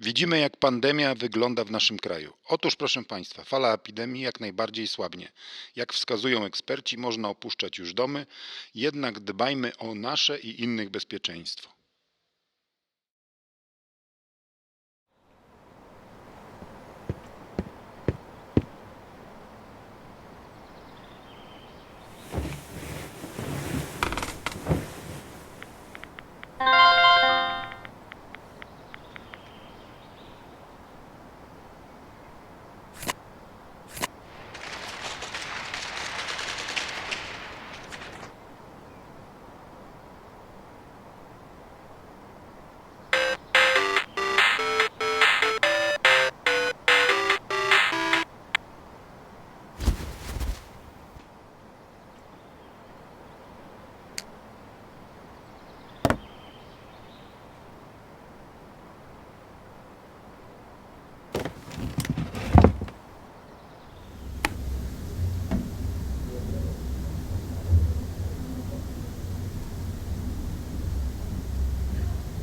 Widzimy, jak pandemia wygląda w naszym kraju. Otóż, proszę Państwa, fala epidemii jak najbardziej słabnie. Jak wskazują eksperci, można opuszczać już domy, jednak dbajmy o nasze i innych bezpieczeństwo.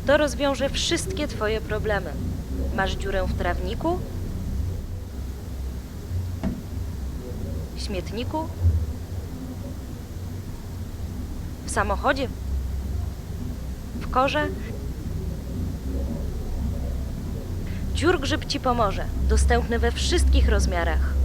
To rozwiąże wszystkie Twoje problemy. Masz dziurę w trawniku? Śmietniku? W samochodzie? W korze? Dziurgrzyb Ci pomoże. Dostępny we wszystkich rozmiarach.